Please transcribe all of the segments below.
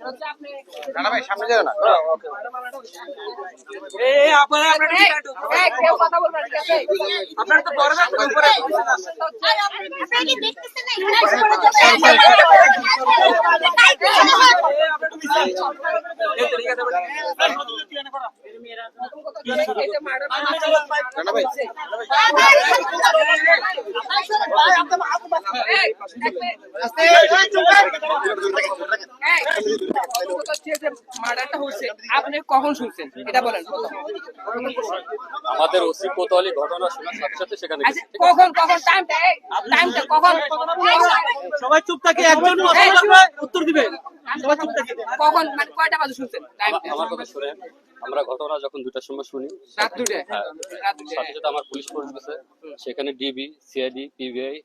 ফাঁসি চাই আপনাকে পিছান না রে ভাই আপনাকে পিছান স্যার এই আপনারা আপনারা আপনারা তো বড় না উপরে মার্ডারটা হচ্ছে আপনি কখন শুনছেন এটা বলেন আমাদের ওসি কোতোয়ালি ঘটনা শোনার সাথে সাথে সেখানে আচ্ছা কখন কখন? টাইমটা টাইমটা কখন? সবাই চুপ থাকে একজন উত্তর দিবে। কখন মানে কয়টা বাজে শুনছেন? আমার কথা শুনেন আমরা ঘটনা যখন দুটার সময় শুনি রাত দুটো। হ্যাঁ, রাত দুটো। সাথে সাথে আমার পুলিশ ফোর্স গেছে সেখানে ডিবি সিআইডি পিবিআই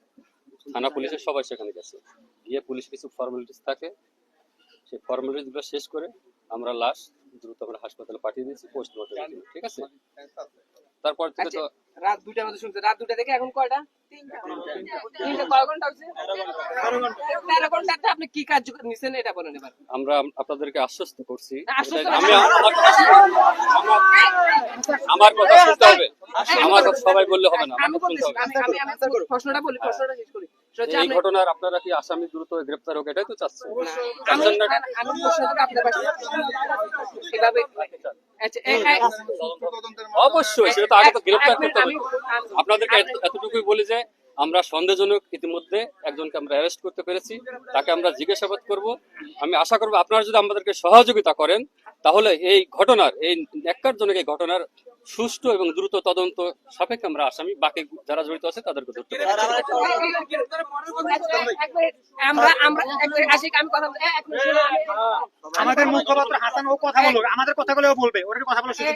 থানা পুলিশের সবাই সেখানে গেছে। গিয়ে পুলিশ কিছু ফর্মালিটিস থাকে সেই ফর্মালিটিসগুলো শেষ করে আমরা লাশ দ্রুত আমরা হাসপাতালে পাঠিয়ে দিয়েছি পোস্টমর্টম ঠিক আছে? তারপর থেকে আচ্ছা তো রাত দুটার মধ্যে শুনছেন? রাত দুটা থেকে এখন কয়টা? তিনটা কয় ঘণ্টা হচ্ছে তেরো ঘন্টাতে আপনি কি কাজ নিছেন এটা বলেন এবার। আমরা আপনাদেরকে আশ্বস্ত করছি। আমি আমার কথা আমার- আমার কথা শুনতে হবে। আমার কথা সবাই বললে হবে না। আমি কথা শুনতে বলতেছি হবে। আমি আমি আমি প্রশ্নটা বলি প্রশ্নটা শেষ করি। এই ঘটনার আপনারা কি আসামি দ্রুত গ্রেপ্তার হোক? এটাই তো চাচ্ছেন এভাবে অবশ্যই সেটা তো আগে তো গ্রেপ্তার করতে হবে। আপনাদেরকে এত- এতটুকুই বলি যে আমরা সন্দেহজনক ইতিমধ্যে একজনকে আমরা অ্যারেস্ট করতে পেরেছি। তাকে আমরা জিজ্ঞাসাবাদ করব। আমি আশা করব আপনারা যদি আমাদেরকে সহযোগিতা করেন তাহলে এই ঘটনার এই ন্যাক্কারজনক এই ঘটনার সুষ্ঠু এবং দ্রুত তদন্ত সাপেক্ষে আমরা আসামি। বাকি যারা জড়িত আছে তাদেরকে ধরতে আমাদের মুখপাত্র হাসান ও কথা বলবে আমাদের কথাগুলো ও বলবে। ওর কথা বলার সুযোগ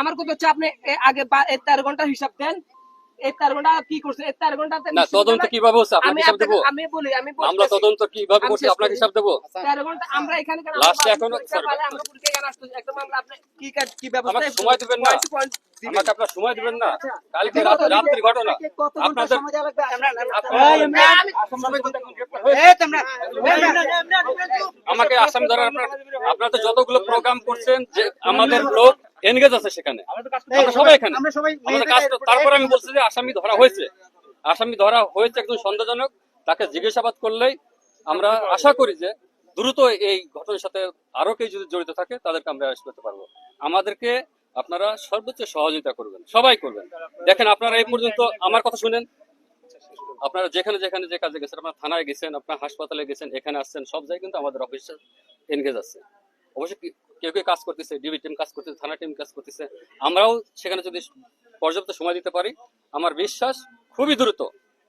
আমার কথা হচ্ছে আপনি আগে তেরো ঘণ্টার হিসাব দেন। ঘণ্টা কি করছেন এই না তদন্ত কীভাবে হচ্ছে? আপনাকে হিসাব দেবো? আমি বলি আমি আমরা তদন্ত কীভাবে করছি? আপনাকে হিসাব দেবো? ঘণ্টা আমরা এখানে কেন Last এ আমরা এখনো- পরীক্ষা পালে আমরা পরীক্ষা কেন আসতেছি? একদম আমরা আপনি কি কাজ কি ব্যবস্থা আমাকে সময় দিবেন না। আপনার সময় দিবেন না। কালকে রাত্রি ঘটনা। আপনাদের আমাকে আসাম ধরার আপনারা তো যতগুলো প্রোগ্রাম করছেন যে আমাদের লোক এনগেজ আছে সেখানে। আমরা সবাই এখানে। আমরা সবাই আমাদের কাজ তো- তারপর আমি বলছি যে আসামি ধরা হয়েছে। আসামি ধরা হয়েছে একজন সন্দেহজনক। তাকে জিজ্ঞাসাবাদ করলেই আমরা আশা করি যে দ্রুত এই ঘটনার সাথে আরও কেউ যদি জড়িত থাকে তাদেরকে আমরা অ্যারেস্ট করতে পারব। আমাদেরকে আপনারা সর্বোচ্চ সহযোগিতা করবেন। সবাই করবেন। দেখেন আপনারা এই পর্যন্ত আমার কথা শুনেন। আপনারা যেখানে যেখানে যে কাজে গেছেন আপনার থানায় গেছেন আপনার হাসপাতালে গেছেন এখানে আসছেন সব জায়গায় কিন্তু আমাদের অফিসে এনগেজ আছে। অবশ্যই কেউ কেউ কাজ করতেছে ডিবি টিম কাজ করতেছে থানা টিম কাজ করতেছে। আমরাও সেখানে যদি পর্যাপ্ত সময় দিতে পারি আমার বিশ্বাস খুবই দ্রুত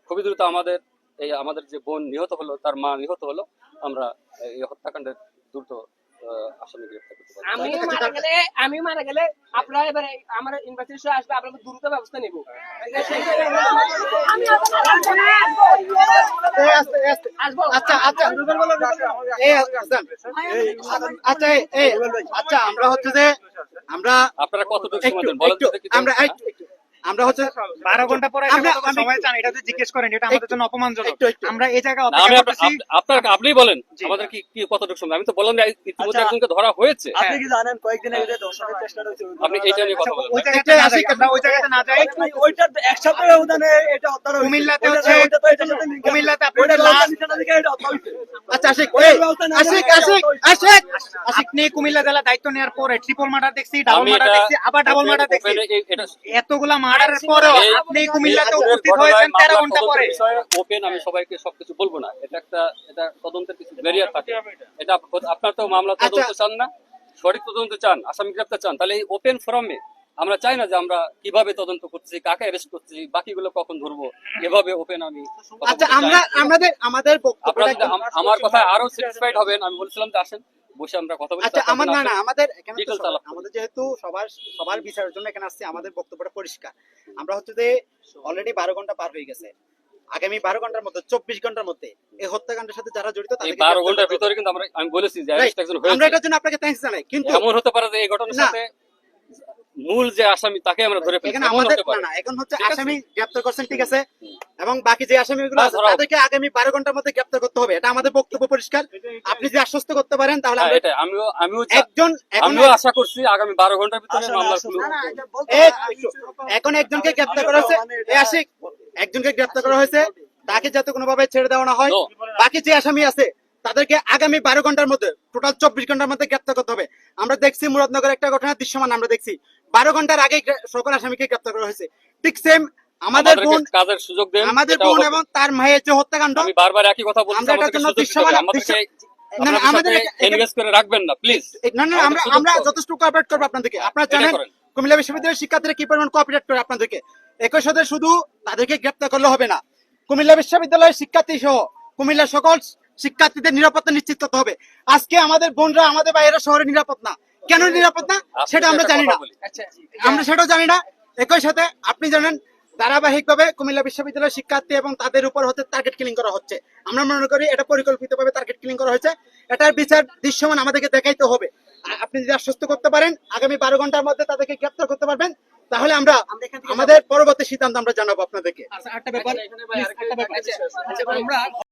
খুবই দ্রুত আমাদের এই আমাদের যে বোন নিহত হলো তার মা নিহত হলো আমরা এই হত্যাকাণ্ডের দ্রুত আসামি গ্রেফতার করতে পারব। আমি মারা গেলে আমি মারা গেলে আপনারা এবারে আমার ইনভেস্টিগেশন আসবে আপনারা দ্রুত ব্যবস্থা নিব। আচ্ছা আচ্ছা। এই আচ্ছা। এই- এই আচ্ছা আমরা হচ্ছে যে আমরা আপনারা কতটুকু। আমরা একটু। আমরা হচ্ছে বারো ঘণ্টা পরে আমরা- আমরা আমি- চান এটা যদি জিজ্ঞেস করেন এটা আমাদের জন্য অপমানজনক। একটু- একটু। আমরা এই জায়গায় অপেক্ষা করতেছি। আপ- আপনার বলেন আমাদের কি কি কতটুকু সময় আমি তো বললাম যে ইতিমধ্যে একজনকে ধরা হয়েছে। আপনি কি জানেন কয়েকদিন আগে দর্শনের চেষ্টাটা হচ্ছে আপনি এইটা নিয়ে কথা বলেন। ওই জায়গাতে না যাই, আমরা ওই জায়গাতে না যাই। ওইটা এক সপ্তাহের এটা হত্যা হয়েছে। কুমিল্লাতে হচ্ছে- ওইটা তো এটার সাথে link আছে। কুমিল্লাতে আপনি ওইটা লাশ লাশ- নিশানা থেকে এটা হত্যা হয়েছে। আচ্ছা আশিক ওই এই, ব্যবস্থা না আশিক আশিক আশিক। আশিক নিয়ে কুমিল্লা জেলা দায়িত্ব নেওয়ার পরে ট্রিপল মার্ডার দেখছি ডাবল মার্ডার দেখছি আবার ডাবল মার্ডার দেখছি। এতগুলা মার্ডারের পরেও আপনি কুমিল্লাতে উপস্থিত হয়েছেন তেরো মামলার ঘণ্টা পরে। ওপেন আমি সবাইকে সবকিছু বলব না। এটা একটা এটা তদন্তের কিছু ব্যারিয়ার থাকে। এটা আপ- আপনার তো মামলা তদন্ত আচ্ছা। চান না? সঠিক তদন্ত চান আসামি গ্রেপ্তার চান। তাহলে এই ওপেন ফোরামে আমরা চাই না যে আমরা কীভাবে তদন্ত করছি কাকে অ্যারেস্ট করছি বাকিগুলো কখন ধরবো এভাবে ওপেন আমি আচ্ছা আমরা আমাদের আমাদের কথায় আরও স্যাটিসফাইড হবেন আমি বলছিলাম যে আসেন বসে আমরা কথা বলি আচ্ছা আমার না না আমাদের এখানে। আমাদের যেহেতু সবার সবার বিচারের জন্য এখানে আসছে আমাদের বক্তব্যটা পরিষ্কার। আমরা হচ্ছে যে অলরেডি বারো ঘণ্টা পার হয়ে গেছে। আগামী বারো ঘণ্টার মধ্যে চব্বিশ ঘণ্টার মধ্যে এই হত্যাকাণ্ডের সাথে যারা জড়িত বারো ঘণ্টার ভিতরে কিন্তু আমরা আমি বলেছি যে। আমরা এটার জন্য আপনাকে থ্যাঙ্কস জানাই কিন্তু এমন হতে পারে যে এই ঘটনার সাথে মূল যে আসামি তাকে আমরা ধরে ফেলছি এখানে আমাদের না না এখন হচ্ছে আসামি গ্রেপ্তার করছেন ঠিক আছে? এবং বাকি যে আসামিগুলো আছে তাদেরকে আগামী বারো ঘণ্টার মধ্যে গ্রেপ্তার করতে হবে। এটা আমাদের বক্তব্য পরিষ্কার। আপনি যদি আশ্বস্ত করতে পারেন তাহলে হ্যাঁ, আমরা এটাই। আমিও আমিও একজন আমিও আশা করছি আগামী বারো ঘণ্টার ভিতরে এটা বলতে এখন একজনকে গ্রেপ্তার করা হয়েছে। এই আশিক একজনকে গ্রেপ্তার করা হয়েছে। তাকে যাতে কোনোভাবে ছেড়ে দেওয়া না হয়। বাকি যে আসামি আছে তাদেরকে আগামী বারো ঘণ্টার মধ্যে টোটাল চব্বিশ ঘণ্টার মধ্যে গ্রেপ্তার করতে হবে। আমরা দেখছি মুরাদনগর একটা ঘটনা দৃশ্যমান আমরা দেখছি। বারো ঘণ্টার আগে সকল আসামিকে গ্রেপ্তার করা হয়েছে। ঠিক সেম আমাদের বোন কাজের সুযোগ দেন আমাদের বোন এবং তার মায়ের যে হত্যাকাণ্ড আমি বারবার একই কথা বলছি আমরা এটার জন্য দৃশ্যমান আমাদের engage করে রাখবেন না প্লিজ। না না আমরা আমরা যথেষ্ট কোঅপারেট করব আপনাদেরকে। আপনারা জানেন কুমিল্লা বিশ্ববিদ্যালয়ের শিক্ষার্থীরা কি পরিমাণ কোঅপারেট করে আপনাদেরকে? একই সাথে শুধু তাদেরকে গ্রেপ্তার করলে হবে না। কুমিল্লা বিশ্ববিদ্যালয়ের শিক্ষার্থী সহ কুমিল্লা সকল শিক্ষার্থীদের নিরাপত্তা নিশ্চিত করতে হবে। আজকে আমাদের বোনরা আমাদের বাইরের শহরে নিরাপদ না। কেন নিরাপদ না? আপনি সেটা আমরা জানি না। আচ্ছা আমরা সেটাও জানি না। একই সাথে আপনি জানেন ধারাবাহিকভাবে কুমিল্লা বিশ্ববিদ্যালয়ের শিক্ষার্থী এবং তাদের উপর হচ্ছে টার্গেট কিলিং করা হচ্ছে। আমরা মনে করি এটা পরিকল্পিতভাবে টার্গেট কিলিং করা হয়েছে। এটার বিচার দৃশ্যমান আমাদেরকে দেখাইতে হবে। আপনি যদি আশ্বস্ত করতে পারেন আগামী বারো ঘণ্টার মধ্যে তাদেরকে গ্রেপ্তার করতে পারবেন তাহলে আমরা আমাদের পরবর্তী সিদ্ধান্ত আমরা জানাব আপনাদেরকে। আচ্ছা আরেকটা ব্যাপার। আচ্ছা, আচ্ছা, আমরা